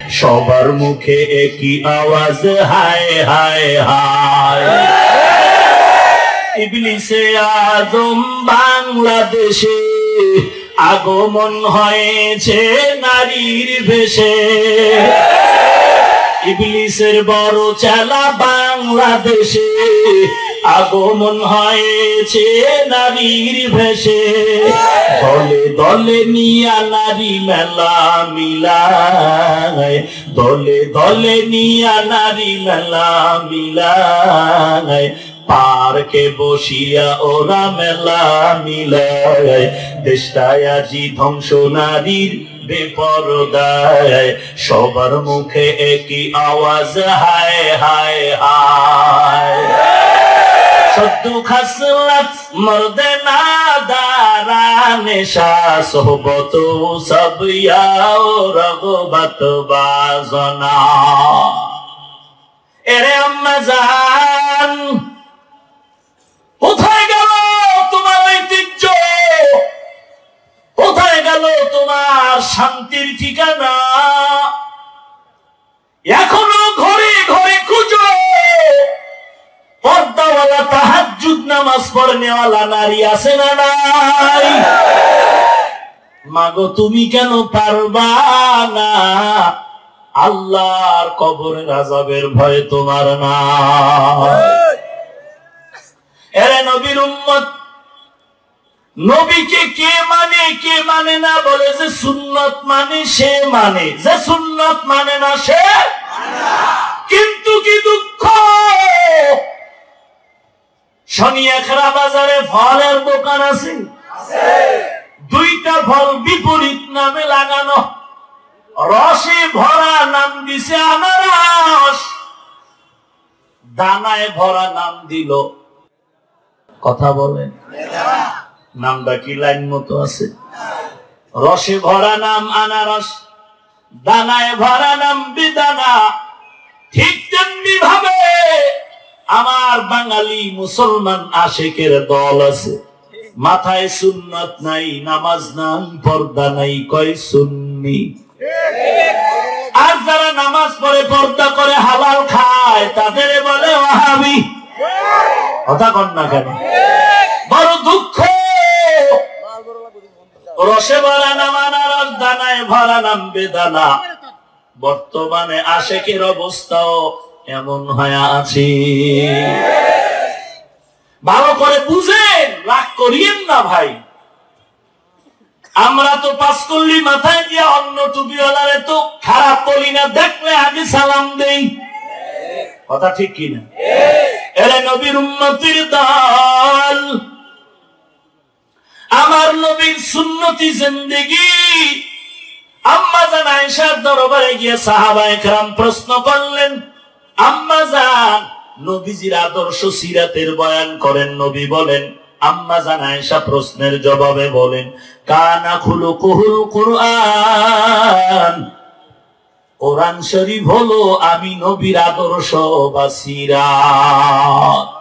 সবার মুখে একই আওয়াজ, হায় হায় হায়। ইবলিসে আজম বাংলাদেশে আগমন হয়েছে নারীর ভেসে ইবলিসের বড় চালা বাংলাদেশে আগমন হয়েছে নারীর ভেসে দলে দলে নিয়া নারী মেলা মিলায়। দলে দলে নিয়া নারী মেলা মিলায়। পার্কে বসিয়া ওরা মেলা মিলায়। দেশটায় আজি ধ্বংস নারীর বেপরদায়। সবার মুখে একই আওয়াজ, হায় হায় হায়। সদ্দু খাসলাত মর্দে না দারা নেশা সোহবত সব ইয়াও রগবত বাজনা। এরে আম্মা জান নামাজ পড়নেওয়ালা নারী আছে না নাই? মাগো, তুমি কেন পারবা না? আল্লাহর কবরের আজাবের ভয় তোমার না। এরে নবীর উম্মত, নবীকে কে মানে কে মানে না বলে যে সুন্নত মানে সে মানে যে সুন্নত মানে না সে? কিন্তু কি দুঃখ? শনিয়াখরা বাজারে ফলের দোকান আছে। দুইটা ফল বিপরীত নামে লাগানো। রসে ভরা নাম দিছে আনারস। দানায় ভরা নাম দিল। কথা বলেন। নামটা কি লাইন মতো আছে? রসে ভরা নাম আনারস, দানায় ভরা নাম বিদানা। আমার বাঙালি মুসলমান আশেকের দল আছে। মাথায় সুন্নত নাই, নামাজ নাই, পর্দা নাই, কয় সুন্নি? আর যারা নামাজ পড়ে, পর্দা করে, হালাল খায়, তাদের বলে ওয়াহাবি। কথা কন না কেন? বড় দুঃখ। রসে ভরা নাম আনারস দানায় ভরা নাম বেদানা। বর্তমানে আশেকের অবস্থাও এমন হয়ে আছে। ভালো করে বুঝেন, রাগ করিয়েন না ভাই। আমরা তো পাস করলি মাথায় দিয়া, অন্য টুপিওয়ালারে তো খারাপ বলি না, দেখলে আগে সালাম দেই। কথা ঠিক কিনা এরে নবীর উন্নতির দল, আমার নবীর সুন্নতি জিন্দেগি। আম্মা জান আয়েশার দরবারে গিয়ে সাহাবা একরাম প্রশ্ন করলেন আম্মা নবীজির আদর্শ সিরাতের বয়ান করেন, নবী বলেন, আম্মা জান আয়েশা প্রশ্নের জবাবে বলেন, কানা খুলু কুহুল কোরআন। কোরআন শরীফ হলো, আমি নবীর আদর্শ বা সিরাত।